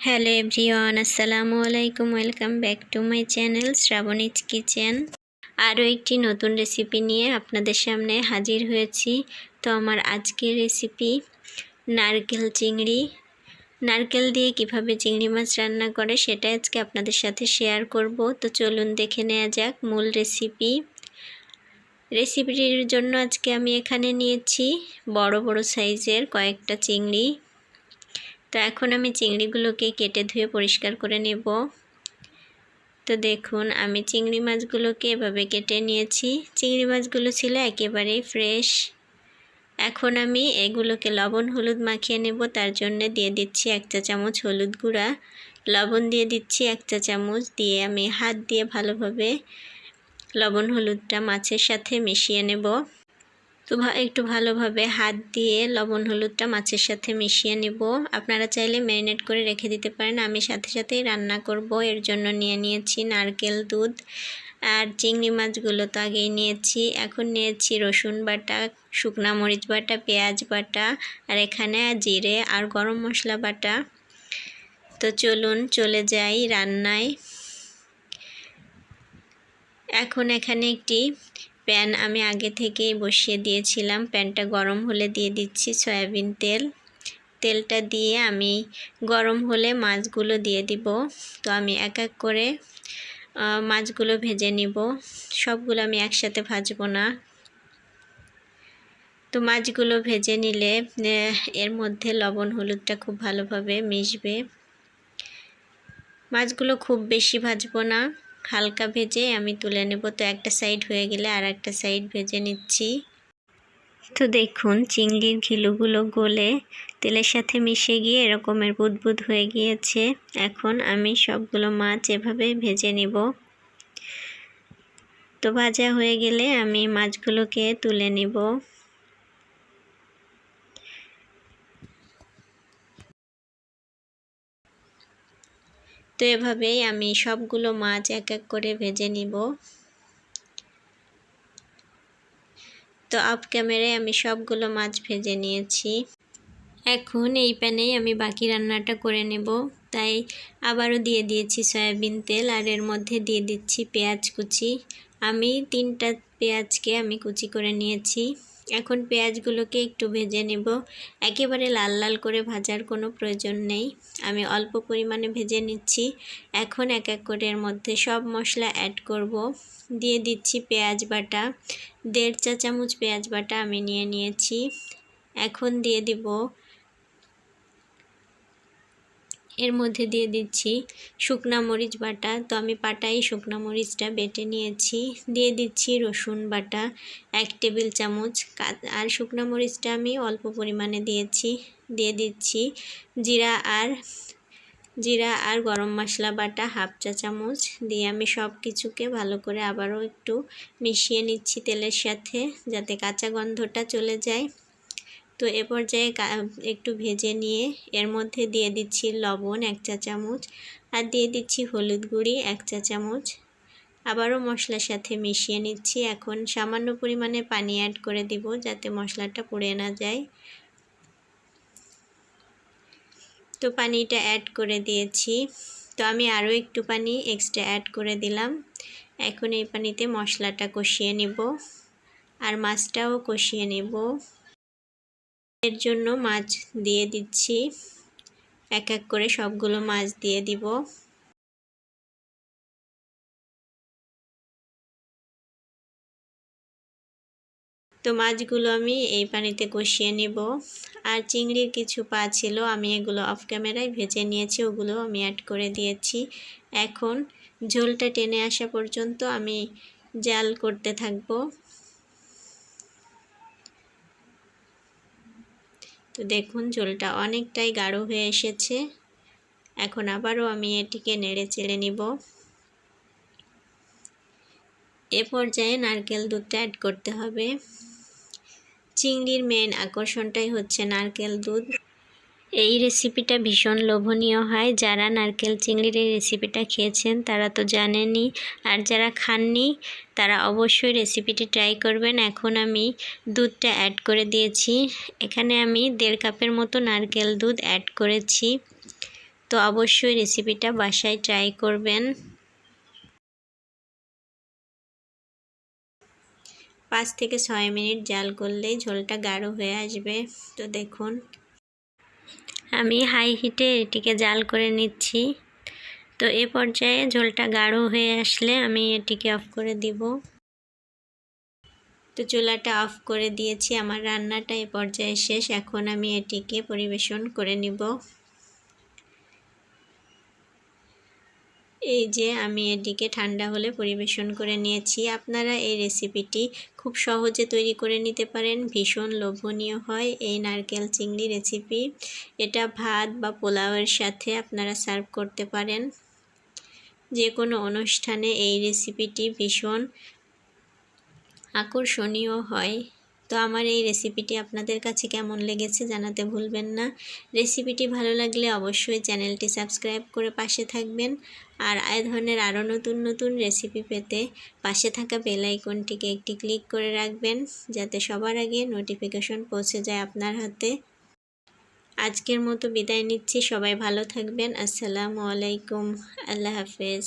Hello everyone, আসসালামু আলাইকুম, welcome back to my channel Shrabani's kitchen. আরও একটি নতুন রেসিপি নিয়ে আপনাদের সামনে হাজির হয়েছি। তো আমার আজকের রেসিপি নারকেল চিংড়ি। নারকেল দিয়ে কীভাবে চিংড়ি মাছ রান্না করে সেটা আজকে আপনাদের সাথে শেয়ার করব। তো চলুন দেখে নেওয়া যাক মূল রেসিপি। রেসিপিটির জন্য আজকে আমি এখানে নিয়েছি বড় বড় সাইজের কয়েকটা চিংড়ি। তো এখন আমি চিংড়িগুলোকে কেটে ধুয়ে পরিষ্কার করে নেব। তো দেখুন, আমি চিংড়ি মাছগুলোকে এভাবে কেটে নিয়েছি। চিংড়ি মাছগুলো ছিল একেবারেই ফ্রেশ। এখন আমি এগুলোকে লবণ, হলুদ মাখিয়ে নেব। তার জন্য দিয়ে দিচ্ছি এক চা চামচ হলুদ গুঁড়া। লবণ দিয়ে দিচ্ছি এক চা চামচ। দিয়ে আমি হাত দিয়ে ভালোভাবে লবণ, হলুদটা মাছের সাথে মিশিয়ে নেব। তো একটু ভালোভাবে হাত দিয়ে লবণ হলুদটা মাছের সাথে মিশিয়ে নেব। আপনারা চাইলে ম্যারিনেট করে রেখে দিতে পারেন। আমি সাথে সাথেই রান্না করব। এর জন্য নিয়ে নিয়েছি নারকেল দুধ আর চিংড়ি মাছগুলো তো আগেই নিয়েছি। এখন নিয়েছি রসুন বাটা, শুকনা মরিচ বাটা, পেঁয়াজ বাটা আর এখানে জিরে আর গরম মশলা বাটা। তো চলুন, চলে যাই রান্নায়। এখন এখানে একটি প্যান আমি আগে থেকেই বসিয়ে দিয়েছিলাম। প্যানটা গরম হলে দিয়ে দিচ্ছি সয়াবিন তেল। তেলটা দিয়ে আমি গরম হলে মাছগুলো দিয়ে দিব। তো আমি এক এক করে মাছগুলো ভেজে নিব। সবগুলো আমি একসাথে ভাজবো না। তো মাছগুলো ভেজে নিলে এর মধ্যে লবণ হলুদটা খুব ভালোভাবে মিশবে। মাছগুলো খুব বেশি ভাজবো না। হালকা ভেজে আমি তুলে নেব। তো একটা সাইড হয়ে গেলে আর একটা সাইড ভেজে নিচ্ছি। তো দেখুন, চিংড়ির ঘিলুগুলো গলে তেলের সাথে মিশে গিয়ে এরকমের বুদবুদ হয়ে গিয়েছে। এখন আমি সবগুলো মাছ এভাবে ভেজে নেব। তো ভাজা হয়ে গেলে আমি মাছগুলোকে তুলে নেব। তো এভাবেই আমি সবগুলো মাছ এক এক করে ভেজে নিব। তো আপ ক্যামেরায় আমি সবগুলো মাছ ভেজে নিয়েছি। এখন এই প্যানেই আমি বাকি রান্নাটা করে নেব। তাই আবারও দিয়ে দিয়েছি সয়াবিন তেল আর এর মধ্যে দিয়ে দিচ্ছি পেঁয়াজ কুচি। আমি তিনটা পেঁয়াজকে আমি কুচি করে নিয়েছি। এখন পেঁয়াজগুলোকে একটু ভেজে নেব। একেবারে লাল লাল করে ভাজার কোনো প্রয়োজন নেই। আমি অল্প পরিমাণে ভেজে নিচ্ছি। এখন এক এক করে এর মধ্যে সব মশলা অ্যাড করব। দিয়ে দিচ্ছি পেঁয়াজ বাটা। দেড় চা চামচ পেঁয়াজ বাটা আমি নিয়ে নিয়েছি। এখন দিয়ে দিব এর মধ্যে দিয়ে দিচ্ছি শুকনা মরিচ বাটা। তো আমি পাটাই শুকনা মরিচটা বেটে নিয়েছি। দিয়ে দিচ্ছি রসুন বাটা, এক টেবিল চামচ। আর শুকনা মরিচটা আমি অল্প পরিমাণে দিয়েছি। দিয়ে দিচ্ছি জিরা আর জিরা আর গরম মশলা বাটা হাফ চা চামচ। দিয়ে আমি সব কিছুকে ভালো করে আবারও একটু মিশিয়ে নিচ্ছি তেলের সাথে, যাতে কাঁচা গন্ধটা চলে যায়। তো এ পর্যায়ে একটু ভেজে নিয়ে এর মধ্যে দিয়ে দিচ্ছি লবণ এক চা চামচ আর দিয়ে দিচ্ছি হলুদ গুঁড়ি এক চা চামচ। আবারও মশলার সাথে মিশিয়ে নিচ্ছি। এখন সামান্য পরিমাণে পানি অ্যাড করে দিব যাতে মশলাটা পুড়ে না যায়। তো পানিটা অ্যাড করে দিয়েছি। তো আমি আরও একটু পানি এক্সট্রা অ্যাড করে দিলাম। এখন এই পানিতে মশলাটা কষিয়ে নেব। আর মাছটাও কষিয়ে নেব। এর জন্য মাছ দিয়ে দিচ্ছি। এক এক করে সবগুলো মাছ দিয়ে দিব। তো মাছগুলো আমি এই পানিতে কষিয়ে নেব। আর চিংড়ির কিছু পা ছিল, আমি এগুলো অফ ক্যামেরায় ভেজে নিয়েছি ওগুলো আমি অ্যাড করে দিয়েছি। এখন ঝোলটা টেনে আসা পর্যন্ত আমি জাল করতে থাকব। তো দেখুন ঝোলটা অনেকটাই গাঢ় হয়ে এসেছে। এখন আবারও আমি এটিকে নেড়ে চেড়ে নিব। এ পর্যায়ে নারকেল দুধটা অ্যাড করতে হবে। চিংড়ির মেন আকর্ষণটাই হচ্ছে নারকেল দুধ। এই রেসিপিটা ভীষণ লোভনীয় হয়। যারা নারকেল চিংড়ির এই রেসিপিটা খেয়েছেন, তারা তো জানেনই। আর যারা খাননি, তারা অবশ্যই রেসিপিটি ট্রাই করবেন। এখন আমি দুধটা অ্যাড করে দিয়েছি। এখানে আমি দেড় কাপের মতো নারকেল দুধ অ্যাড করেছি। তো অবশ্যই রেসিপিটা বাসায় ট্রাই করবেন। পাঁচ থেকে ছয় মিনিট জাল করলেই ঝোলটা গাঢ় হয়ে আসবে। তো দেখুন। আমি হাই হিটে এটিকে জাল করে নিচ্ছি। তো এ পর্যায়ে ঝোলটা গাঢ় হয়ে আসলে আমি এটিকে অফ করে দিব। তো চুলাটা অফ করে দিয়েছি, আমার রান্নাটা এ পর্যায়ে শেষ। এখন আমি এটিকে পরিবেশন করে নিব। এই যে আমি এটিকে ঠান্ডা হলে পরিবেশন করে নিয়েছি। আপনারা এই রেসিপিটি খুব সহজে তৈরি করে নিতে পারেন। ভীষণ লোভনীয় হয় এই নারকেল চিংড়ি রেসিপি। এটা ভাত বা পোলাওয়ের সাথে আপনারা সার্ভ করতে পারেন। যে কোনো অনুষ্ঠানে এই রেসিপিটি ভীষণ আকর্ষণীয় হয়। তো আমার এই রেসিপিটি আপনাদের কাছে কেমন লেগেছে জানাতে ভুলবেন না। রেসিপিটি ভালো লাগলে অবশ্যই চ্যানেলটি সাবস্ক্রাইব করে পাশে থাকবেন আর এ ধরনের আরও নতুন নতুন রেসিপি পেতে পাশে থাকা বেল আইকনটিকে একটি ক্লিক করে রাখবেন যাতে সবার আগে নোটিফিকেশন পৌঁছে যায় আপনার হাতে। আজকের মতো বিদায় নিচ্ছি, সবাই ভালো থাকবেন, আসসালামু আলাইকুম, আল্লাহ হাফেজ।